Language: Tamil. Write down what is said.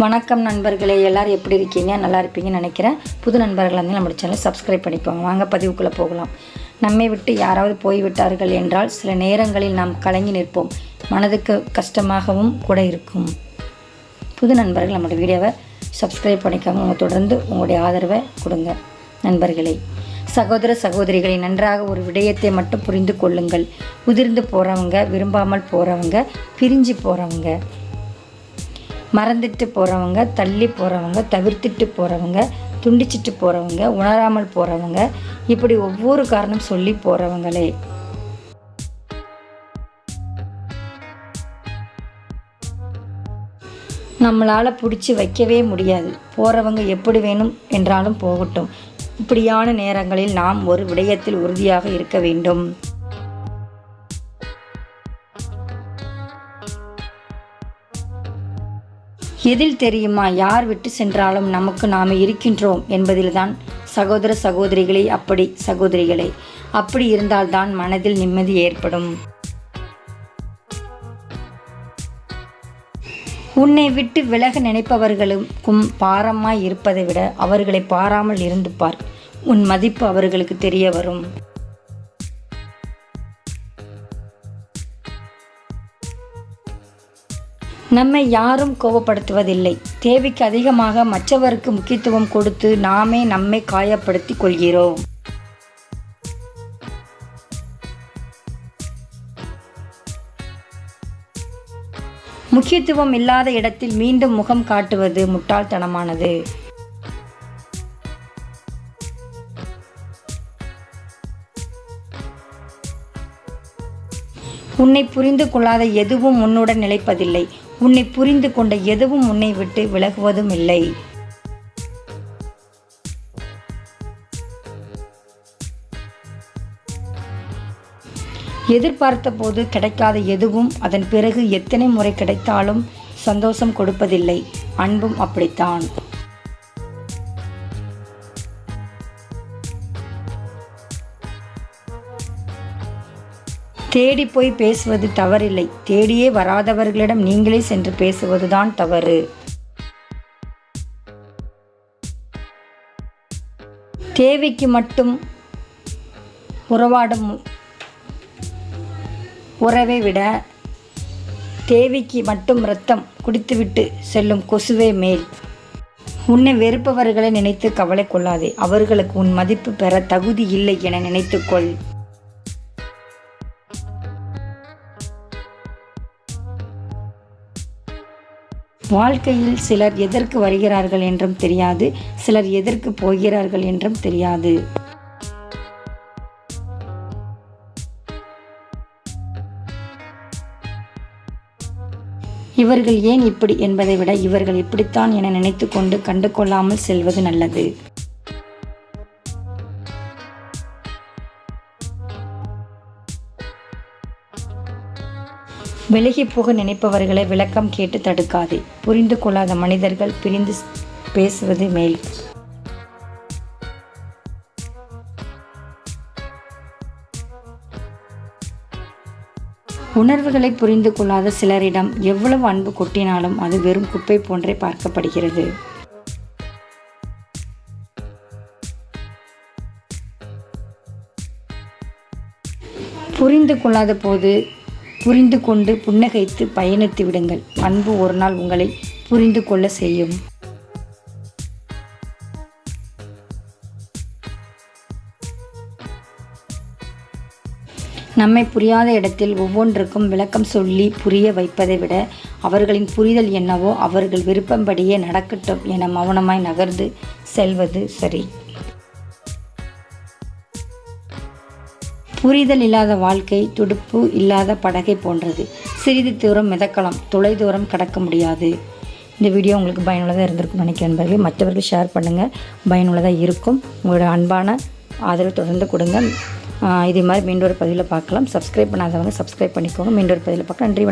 வணக்கம் நண்பர்களே எல்லோரும் எப்படி இருக்கீங்க? நல்லா இருப்பீங்கன்னு நினைக்கிறேன். புது நண்பர்கள் வந்து நம்ம சேனல் சப்ஸ்கிரைப் பண்ணிக்கோங்க. வாங்க பதிவுக்குள்ளே போகலாம். நம்மை விட்டு யாராவது போய்விட்டார்கள் என்றால் சில நேரங்களில் நாம் கலங்கி நிற்போம். மனதுக்கு கஷ்டமாகவும் கூட இருக்கும். புது நண்பர்கள் நம்மளோட வீடியோவை சப்ஸ்கிரைப் பண்ணிக்கோங்க உங்கள் தொடர்ந்து உங்களுடைய ஆதரவை கொடுங்க. நண்பர்களே சகோதர சகோதரிகளை நன்றாக ஒரு விடயத்தை மட்டும் புரிந்து கொள்ளுங்கள். உதிர்ந்து போகிறவங்க விரும்பாமல் போகிறவங்க பிரிஞ்சு போகிறவங்க மறந்துட்டு போகிறவங்க தள்ளி போகிறவங்க தவிர்த்துட்டு போகிறவங்க துண்டிச்சிட்டு போகிறவங்க உணராமல் போகிறவங்க இப்படி ஒவ்வொரு காரணம் சொல்லி போகிறவங்களே நம்மளால் பிடிச்சி வைக்கவே முடியாது. போகிறவங்க எப்படி வேணும் என்றாலும் போகட்டும். இப்படியான நேரங்களில் நாம் ஒரு விடயத்தில் உறுதியாக இருக்க வேண்டும். எதில் தெரியுமா யார் விட்டு சென்றாலும் நமக்கு நாம் இருக்கின்றோம் என்பதில்தான் சகோதர சகோதரிகளே அப்படி சகோதரிகளே. அப்படி இருந்தால்தான் மனதில் நிம்மதி ஏற்படும். உன்னை விட்டு விலக நினைப்பவர்களுக்கும் பாரமாய் இருப்பதை விட அவர்களை பாராமல் இருந்து பார். உன் மதிப்பு அவர்களுக்கு தெரிய வரும். நம்மை யாரும் கோபப்படுத்துவதில்லை தேவைக்கு அதிகமாக மற்றவருக்கு முக்கியத்துவம் கொடுத்து நாமே நம்மை காயப்படுத்தி கொள்கிறோம். முக்கியத்துவம் இல்லாத இடத்தில் மீண்டும் முகம் காட்டுவது முட்டாள்தனமானது. உன்னை புரிந்து கொள்ளாத எதுவும் உன்னுடன் நிலைப்பதில்லை. உன்னை புரிந்து கொண்ட எதுவும் உன்னை விட்டு விலகுவதும் இல்லை. எதிர்பார்த்த போது கிடைக்காத எதுவும் அதன் பிறகு எத்தனை முறை கிடைத்தாலும் சந்தோஷம் கொடுப்பதில்லை. அன்பும் அப்படித்தான். தேடி போய் பேசுவது தவறில்லை. தேடியே வராதவர்களிடம் நீங்களே சென்று பேசுவதுதான் தவறு. தேவைக்கு மட்டும் உறவாடும் உறவை விட தேவைக்கு மட்டும் ரத்தம் குடித்துவிட்டு செல்லும் கொசுவே மேல். உன்னை வெறுப்பவர்களை நினைத்து கவலை கொள்ளாதே. அவர்களுக்கு உன் மதிப்பு பெற தகுதி இல்லை என நினைத்துக்கொள் வாழ்க்கையில் சிலர் எதற்கு வருகிறார்கள் என்றும் தெரியாது சிலர் எதற்கு போகிறார்கள் என்றும் தெரியாது. இவர்கள் ஏன் இப்படி என்பதை விட இவர்கள் இப்படித்தான் என நினைத்து கொண்டு கண்டு கொள்ளாமல் செல்வது நல்லது. விலகி போக நினைப்பவர்களை விளக்கம் கேட்டு தடுக்காதே. புரிந்து கொள்ளாத மனிதர்கள் பிரிந்து பேசுவது மேல். உணர்வுகளை புரிந்து கொள்ளாத சிலரிடம் எவ்வளவு அன்பு கொட்டினாலும் அது வெறும் குப்பை போன்றே பார்க்கப்படுகிறது. புரிந்து கொள்ளாத போது புரிந்து கொண்டு புன்னகைத்து பயணித்து விடுங்கள். அன்பு ஒரு நாள் உங்களை புரிந்து கொள்ள செய்யும். நம்மை புரியாத இடத்தில் ஒவ்வொன்றுக்கும் விளக்கம் சொல்லி புரிய வைப்பதை விட அவர்களின் புரிதல் என்னவோ அவர்கள் விருப்பம்படியே நடக்கட்டும் என மௌனமாய் நகர்ந்து செல்வது சரி. புரிதல் இல்லாத வாழ்க்கை துடுப்பு இல்லாத படகை போன்றது. சிறிது தூரம் மிதக்கலாம் தொலை தூரம் கடக்க முடியாது. இந்த வீடியோ உங்களுக்கு பயனுள்ளதாக இருந்திருக்கும் நினைக்கிறேன் நண்பர்களே. மற்றவர்கள் ஷேர் பண்ணுங்கள் பயனுள்ளதாக இருக்கும். உங்களோட அன்பான ஆதரவு தொடர்ந்து கொடுங்க. இதே மாதிரி மீண்டும் ஒரு பதிவில் பார்க்கலாம். சப்ஸ்கிரைப் பண்ணாதவங்க சப்ஸ்கிரைப் பண்ணிக்கோங்க. மீண்டும் ஒரு பதிவில் பார்க்கலாம். நன்றி